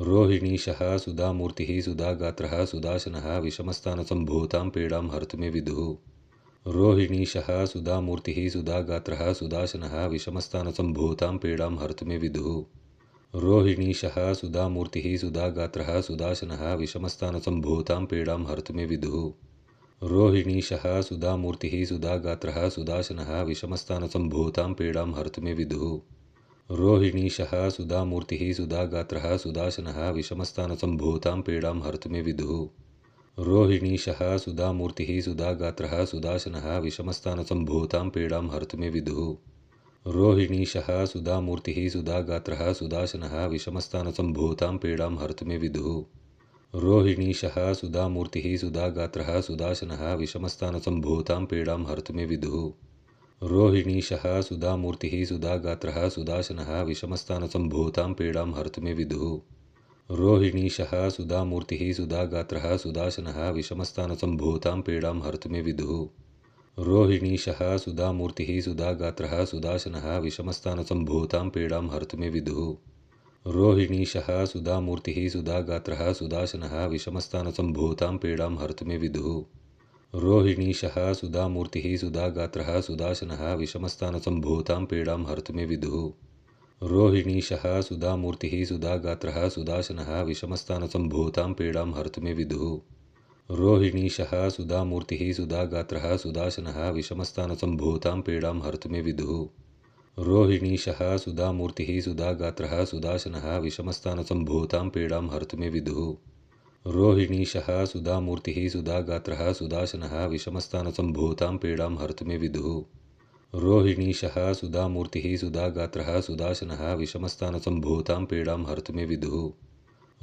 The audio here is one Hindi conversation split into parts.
रोहिणीशः सुधामूर्तिः, सुधागात्रः विषमस्थानसम्भूतां पीडां विदुः। रोहिणीशः सुधामूर्तिः, सुधागात्रः सुदाशनः विषमस्थानसम्भूतां पीडां हर्तु मे विदुः। रोहिणीशः सुधामूर्तिः, सुधागात्रः सुदाशनः विषमस्थानसम्भूतां पीडां हर्तु मे विदुः। रोहिणीशः सुधामूर्तिः, सुधागात्रः सुदाशनः विषमस्थानसम्भूतां पीडां हर्तु मे विदुः। रोहिणीशः, सुधामूर्तिः, सुधागात्रः सुदाशनः विषमस्थानसम्भूतां पीडां हर्तु मे विदुः। रोहिणीशः, सुधामूर्तिः, सुधागात्रः सुदाशनः विषमस्थानसम्भूतां पीडां हर्तु मे विदुः। रोहिणीशः, सुधामूर्तिः, सुधागात्रः सुदाशनः विषमस्थानसम्भूतां पीडां हर्तु मे विदुः। रोहिणीशः, सुधामूर्तिः, सुधागात्रः विषमस्थानसम्भूतां पीडां हर्तु मे विदुः। रोहिणीशः, सुधामूर्तिः, सुधागात्रः सुदाशनः विषमस्थानसम्भूतां पीडां मे विदुः। रोहिणीशः, सुधामूर्तिः, सुधागात्रः सुदाशनः विषमस्थानसम्भूतां पीडां हर्तु मे विदुः। रोहिणीशः, सुधामूर्तिः, सुधागात्रः सुदाशनः विषमस्थानसम्भूतां पीडां हर्तु मे विदुः। रोहिणीशः, सुधामूर्तिः, सुधागात्रः सुदाशनः विषमस्थानसम्भूतां पीडां हर्तु मे विदुः। रोहिणीशः, सुधामूर्तिः, सुधागात्रः सुदाशनः विषमस्थानसम्भूतां पीडां विदुः। रोहिणीशः, सुधामूर्तिः, सुधागात्रः सुदाशनः विषमस्थानसम्भूतां पीडां हर्तु मे विदुः। रोहिणीशः, सुधामूर्तिः, सुधागात्रः सुदाशनः विषमस्थानसम्भूतां पीडां हर्तु मे विदुः। रोहिणीशः, सुधामूर्तिः, सुधागात्रः सुदाशनः विषमस्थानसम्भूतां पीडां हर्तु मे विदुः। रोहिणीशः, सुधामूर्तिः, सुधागात्रः सुदाशनः विषमस्थानसम्भूतां पीडां हर्तु मे विदुः। रोहिणीशः, सुधामूर्तिः, सुधागात्रः सुदाशनः विषमस्थानसम्भूतां पीडां हर्तु मे विदुः।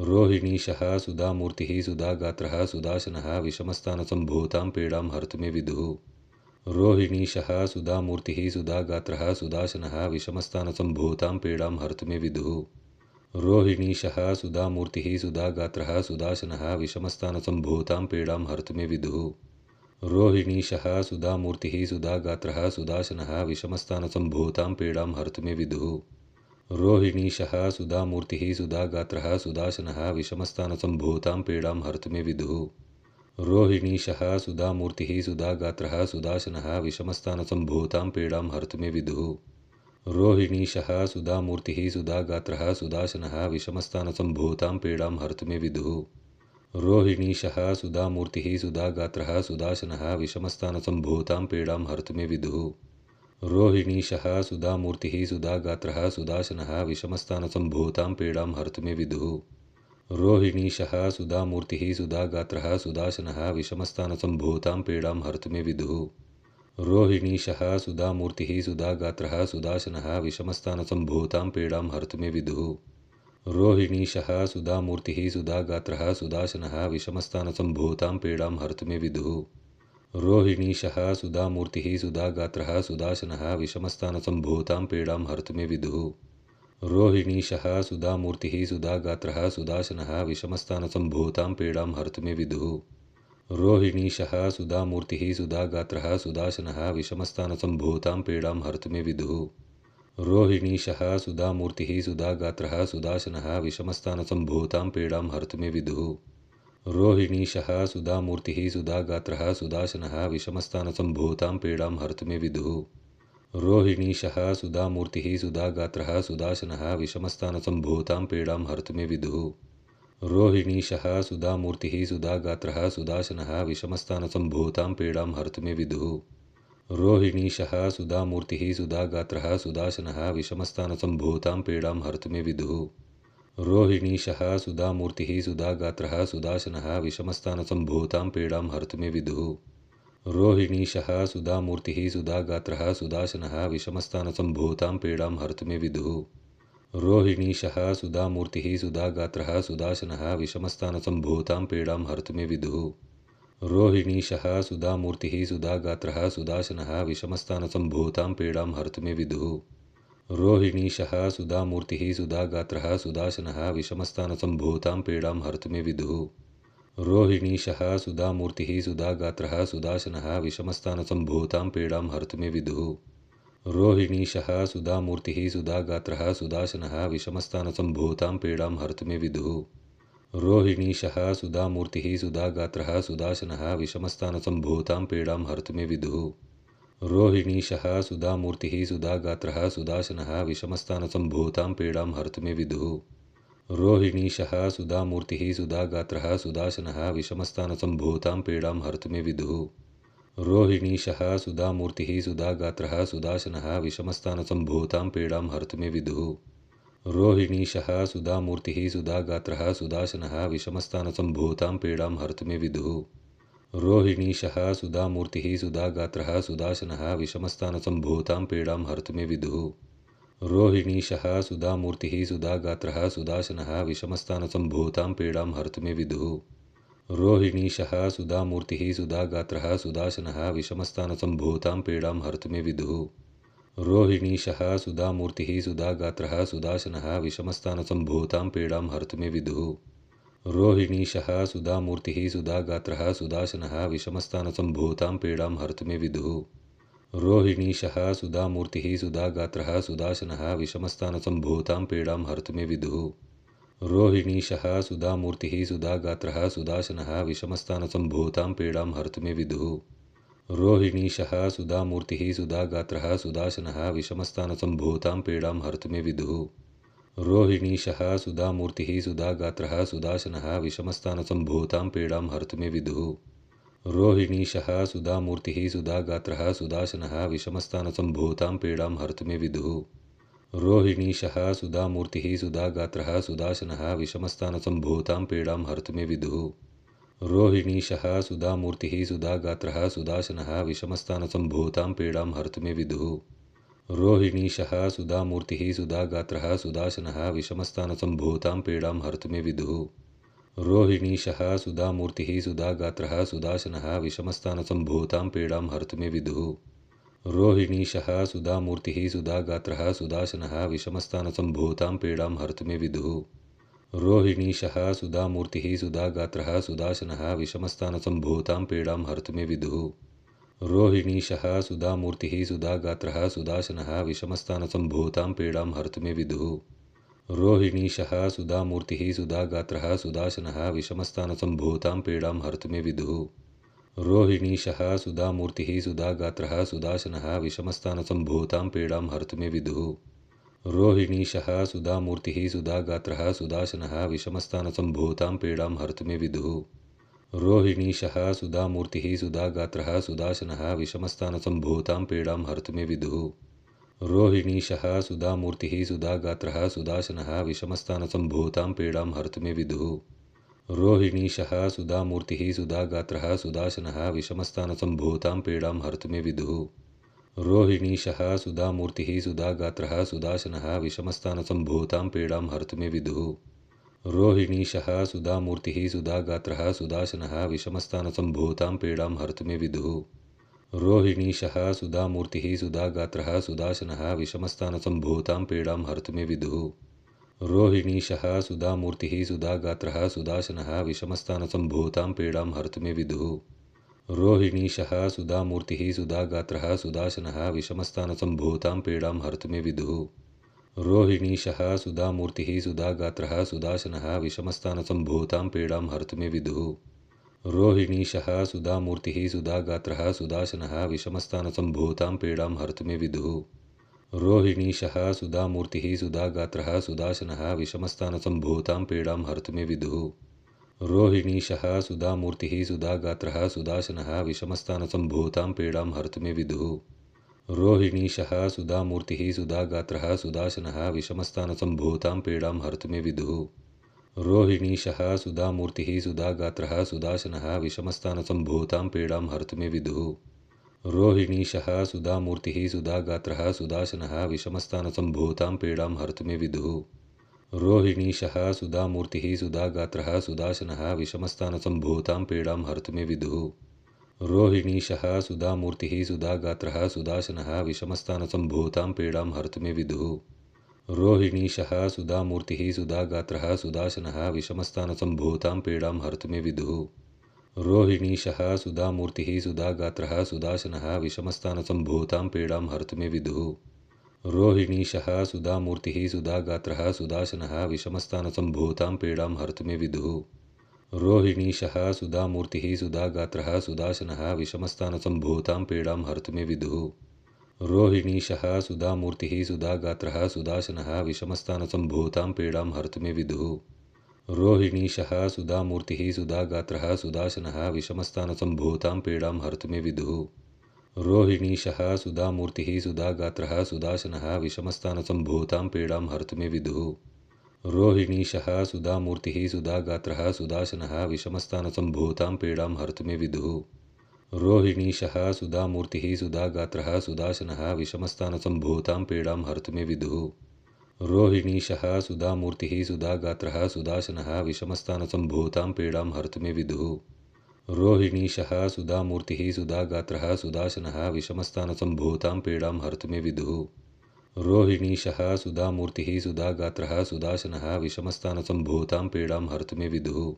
रोहिणीशः, सुधामूर्तिः, सुधागात्रः सुदाशनः विषमस्थानसम्भूतां पीडां हर्तु मे विदुः। रोहिणीशः, सुधामूर्तिः, सुधागात्रः सुदाशनः विषमस्थानसम्भूतां पीडां हर्तु मे विदुः। रोहिणीशः सुधागात्रः पीडां हर्तु मे विदुः। रोहिणीशः सुधामूर्तिः, सुधागात्रः सुदाशनः विषमस्थानसम्भूतां पीडां हर्तु मे विदुः। रोहिणीशः सुधामूर्तिः, सुधागात्रः सुदाशनः विषमस्थानसम्भूतां पीडां हर्तु मे विदुः। रोहिणीशः सुधामूर्तिः, सुधागात्रः सुदाशनः पीडां हर्तु मे विदुः। रोहिणीशः सुधामूर्तिः, सुधागात्रः सुदाशनः विषमस्थानसम्भूतां पीडां हर्तु मे विदुः। रोहिणीशः सुधामूर्तिः, सुधागात्रः सुदाशनः विषमस्थानसम्भूतां पीडां हर्तु मे विदुः। रोहिणीशः सुधामूर्तिः, सुधागात्रः सुदाशनः विषमस्थानसम्भूतां पीडां हर्तु मे विदुः। रोहिणीशः सुधामूर्तिः, सुधागात्रः सुदाशनः विषमस्थानसम्भूतां पीडां हर्तु मे विदुः। रोहिणीशः, सुधामूर्तिः, सुधागात्रः सुदाशनः पीडां हर्तु मे विदुः। रोहिणीशः, सुधामूर्तिः, सुधागात्रः सुदाशनः विषमस्थानसम्भूतां पीडां हर्तु मे विदुः। रोहिणीशः, सुधामूर्तिः, सुधागात्रः सुदाशनः विषमस्थानसम्भूतां मे विदुः। रोहिणीशः, सुधामूर्तिः, सुधागात्रः सुदाशनः विषमस्थानसम्भूतां पीडां हर्तु मे विदुः। रोहिणीशः, सुधामूर्तिः, सुधागात्रः सुदाशनः विषमस्थानसम्भूतां पीडां हर्तु मे विदुः। रोहिणीशः, सुधामूर्तिः, सुधागात्रः सुदाशनः विषमस्थानसम्भूतां पीडां हर्तु मे विदुः। रोहिणीशः, सुधामूर्तिः, सुधागात्रः सुदाशनः विषमस्थानसम्भूतां पीडां हर्तु मे विदुः। रोहिणीशः, सुधामूर्तिः, सुधागात्रः सुदाशनः विषमस्थानसम्भूतां पीडां हर्तु मे विदुः। रोहिणीशः सुधामूर्तिः, सुधागात्रः सुदाशनः विषमस्थानसम्भूतां पीडां हर्तु मे विदुः। रोहिणीशः सुधामूर्तिः, सुधागात्रः सुदाशनः विषमस्थानसम्भूतां पीडां हर्तु मे विदुः। रोहिणीशः सुधामूर्तिः, सुधागात्रः सुदाशनः विषमस्थानसम्भूतां पीडां हर्तु मे विदुः। रोहिणीशः सुधामूर्तिः, सुधागात्रः सुदाशनः विषमस्थानसम्भूतां पीडां हर्तु मे विदुः। रोहिणीशः सुधामूर्तिः, सुधागात्रः सुदाशनः विषमस्थानसम्भूतां पीडां हर्तु मे विदुः। रोहिणीशः सुधामूर्तिः, सुधागात्रः हर्तु मे विदुः। रोहिणीशः सुधामूर्तिः, सुधागात्रः सुदाशनः विषमस्थानसम्भूतां पीडां हर्तु मे विदुः। रोहिणीशः सुधामूर्तिः, सुधागात्रः सुदाशनः पीडां हर्तु मे विदुः। रोहिणीशः सुधामूर्तिः, सुधागात्रः सुदाशनः विषमस्थानसम्भूतां पीडां हर्तु मे विदुः रोहिणीशः सुधामूर्तिः, सुधागात्रः सुदाशनः विषमस्थानसम्भूतां पीडां हर्तु मे विदुः रोहिणीशः सुधामूर्तिः, सुधागात्रः सुदाशनः विषमस्थानसम्भूतां पीडां हर्तु मे विदुः रोहिणीशः सुधामूर्तिः, सुधागात्रः सुदाशनः पीडां हर्तु मे विदुः। रोहिणीशः, सुधामूर्तिः, सुधागात्रः सुदाशनः विषमस्थानसम्भूतां पीडां हर्तु मे विदुः। रोहिणीशः, सुधामूर्तिः, सुधागात्रः सुदाशनः विषमस्थानसम्भूतां पीडां हर्तु मे विदुः। रोहिणीशः, सुधामूर्तिः, सुधागात्रः सुदाशनः विषमस्थानसम्भूतां पीडां हर्तु मे विदुः। रोहिणीशः, सुधामूर्तिः, सुधागात्रः सुदाशनः विषमस्थानसम्भूतां पीडां हर्तु मे विदुः। रोहिणीशः, सुधामूर्तिः, सुधागात्रः सुदाशनः विषमस्थानसम्भूतां पीडां विदुः। रोहिणीशः, सुधामूर्तिः, सुधागात्रः सुदाशनः विषमस्थानसम्भूतां पीडां हर्तु मे विदुः। रोहिणीशः, सुधामूर्तिः, सुधागात्रः सुदाशनः विषमस्थानसम्भूतां पीडां हर्तु मे विदुः। रोहिणीशः, सुधामूर्तिः, सुधागात्रः सुदाशनः विषमस्थानसम्भूतां पीडां हर्तु मे विदुः। रोहिणीशः सुधामूर्तिः, सुधागात्रः सुदाशनः विषमस्थानसम्भूतां पीडां विदुः। रोहिणीशः सुधामूर्तिः, सुधागात्रः सुदाशनः विषमस्थानसम्भूतां पीडां हर्तु मे विदुः रोहिणीशः सुधामूर्तिः, सुधागात्रः सुदाशनः विषमस्थानसम्भूतां पीडां हर्तु मे विदुः रोहिणीशः सुधामूर्तिः, सुधागात्रः सुदाशनः विषमस्थानसम्भूतां पीडां हर्तु मे विदुः। रोहिणीशः, सुधामूर्तिः, सुधागात्रः सुदाशनः विषमस्थानसम्भूतां पीडां हर्तु मे विदुः। रोहिणीशः, सुधामूर्तिः, सुधागात्रः सुदाशनः विषमस्थानसम्भूतां पीडां हर्तु मे विदुः। रोहिणीशः, सुधामूर्तिः, सुधागात्रः सुदाशनः विषमस्थानसम्भूतां पीडां हर्तु मे विदुः। रोहिणीशः, सुधामूर्तिः, सुधागात्रः सुदाशनः पीडां हर्तु मे विदुः। रोहिणीशः सुधामूर्तिः, सुधागात्रः सुदाशनः विषमस्थानसम्भूतां पीडां हर्तु मे विदुः। रोहिणीशः सुधामूर्तिः, सुधागात्रः सुदाशनः विषमस्थानसम्भूतां पीडां हर्तु मे विदुः। रोहिणीशः सुधामूर्तिः, सुधागात्रः सुदाशनः विषमस्थानसम्भूतां पीडां हर्तु मे विदुः। रोहिणीशः सुधामूर्तिः, सुधागात्रः सुदाशनः पीडां हर्तु मे विदुः। रोहिणीशः, सुधामूर्तिः, सुधागात्रः, सुदाशनः पीडां हर्तु मे विदुः। रोहिणीशः, सुधामूर्तिः, सुधागात्रः, सुदाशनः, विषमस्थानसम्भूतां पीडां हर्तु मे विदुः। रोहिणीशः, सुधामूर्तिः, सुधागात्रः, सुदाशनः, विषमस्थानसम्भूतां मे विदुः। रोहिणीशः, सुधामूर्तिः, सुधागात्रः, सुदाशनः, विषमस्थानसम्भूतां पीडां हर्तु मे विदुः। रोहिणीशः, सुधामूर्तिः, सुधागात्रः सुदाशनः विषमस्थानसम्भूतां पीडां हर्तु मे विदुः। रोहिणीशः, सुधामूर्तिः, सुधागात्रः सुदाशनः विषमस्थानसम्भूतां पीडां हर्तु मे विदुः। रोहिणीशः, सुधामूर्तिः, सुधागात्रः सुदाशनः विषमस्थानसम्भूतां पीडां हर्तु मे विदुः। रोहिणीशः, सुधामूर्तिः, सुधागात्रः सुदाशनः विषमस्थानसम्भूतां पीडां हर्तु मे विदुः। रोहिणीशः, सुधामूर्तिः, सुधागात्रः, सुदाशनः, विषमस्थानसम्भूतां पीडां विदुः। रोहिणीशः, सुधामूर्तिः, सुधागात्रः, सुदाशनः, विषमस्थानसम्भूतां पीडां हर्तु मे विदुः। रोहिणीशः, सुधामूर्तिः, सुधागात्रः, सुदाशनः, विषमस्थानसम्भूतां पीडां हर्तु मे विदुः। रोहिणीशः, सुधामूर्तिः, सुधागात्रः, सुदाशनः, विषमस्थानसम्भूतां पीडां हर्तु मे विदुः। रोहिणीशः सुधामूर्तिः, सुधागात्रः सुदाशनः पीडां हर्तु मे विदुः। रोहिणीशः सुधामूर्तिः, सुधागात्रः सुदाशनः विषमस्थानसम्भूतां पीडां हर्तु मे विदुः। रोहिणीशः सुधामूर्तिः, सुधागात्रः सुदाशनः विषमस्थानसम्भूतां मे विदुः। रोहिणीशः सुधामूर्तिः, सुधागात्रः सुदाशनः पीडां हर्तु मे विदुः। रोहिणीशः सुधामूर्तिः, सुधागात्रः विषमस्थानसम्भूतां पीडां विदुः। रोहिणीशः सुधामूर्तिः, सुधागात्रः सुदाशनः विषमस्थानसम्भूतां पीडां हर्तु मे विदुः। रोहिणीशः सुधामूर्तिः, सुधागात्रः सुदाशनः विषमस्थानसम्भूतां पीडां हर्तु मे विदुः। रोहिणीशः सुधामूर्तिः, सुधागात्रः सुदाशनः विषमस्थानसम्भूतां पीडां हर्तु मे विदुः। रोहिणीशः सुधामूर्तिः, सुधागात्रः सुदाशनः विषमस्थानसम्भूतां पीडां हर्तु मे विदुः रोहिणीशः सुधामूर्तिः, सुधागात्रः सुदाशनः विषमस्थानसम्भूतां पीडां हर्तु मे विदुः रोहिणीशः सुधामूर्तिः, सुधागात्रः सुदाशनः विषमस्थानसम्भूतां पीडां हर्तु मे विदुः रोहिणीशः सुधामूर्तिः, सुधागात्रः सुदाशनः पीडां हर्तु मे विदुः। रोहिणीशः, सुधामूर्तिः, सुधागात्रः सुदाशनः विषमस्थानसम्भूतां पीडां विदुः। रोहिणीशः, सुधामूर्तिः, सुधागात्रः सुदाशनः विषमस्थानसम्भूतां पीडां हर्तु मे विदुः। रोहिणीशः, सुधामूर्तिः, सुधागात्रः सुदाशनः विषमस्थानसम्भूतां पीडां हर्तु मे विदुः। रोहिणीशः, सुधामूर्तिः, सुधागात्रः सुदाशनः विषमस्थानसम्भूतां पीडां हर्तु मे विदुः। रोहिणीशः, सुधामूर्तिः, सुधागात्रः सुदाशनः विषमस्थानसम्भूतां पीडां विदुः। रोहिणीशः, सुधामूर्तिः, सुधागात्रः सुदाशनः विषमस्थानसम्भूतां पीडां हर्तु मे विदुः। रोहिणीशः, सुधामूर्तिः, सुधागात्रः सुदाशनः विषमस्थानसम्भूतां पीडां हर्तु मे विदुः।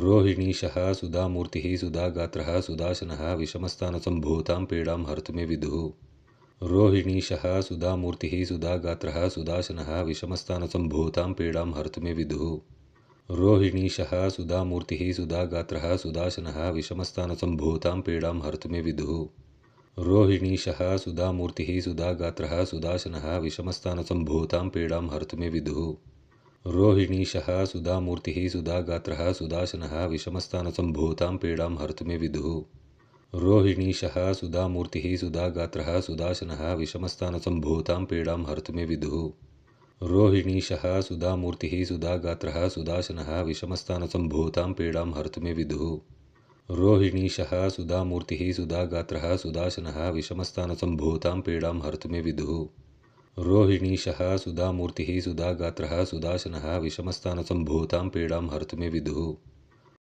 रोहिणीशः, सुधामूर्तिः, सुधागात्रः सुदाशनः विषमस्थानसम्भूतां पीडां हर्तु मे विदुः। रोहिणीशः, सुधामूर्तिः, सुधागात्रः पीडां हर्तु मे विदुः। रोहिणीशः, सुधामूर्तिः, सुधागात्रः सुदाशनः विषमस्थानसम्भूतां पीडां हर्तु मे विदुः। रोहिणीशः, सुधामूर्तिः, सुधागात्रः सुदाशनः विषमस्थानसम्भूतां पीडां हर्तु मे विदुः। रोहिणीशः, सुधामूर्तिः, सुधागात्रः सुदाशनः पीडां हर्तु मे विदुः। रोहिणीशः सुधामूर्तिः, सुधागात्रः सुदाशनः विषमस्थानसम्भूतां पीडां हर्तु मे विदुः। रोहिणीशः सुधामूर्तिः, सुधागात्रः सुदाशनः विषमस्थानसम्भूतां पीडां हर्तु मे विदुः। रोहिणीशः सुधामूर्तिः, सुधागात्रः सुदाशनः विषमस्थानसम्भूतां पीडां हर्तु मे विदुः। रोहिणीशः सुधामूर्तिः, सुधागात्रः सुदाशनः पीडां हर्तु मे विदुः।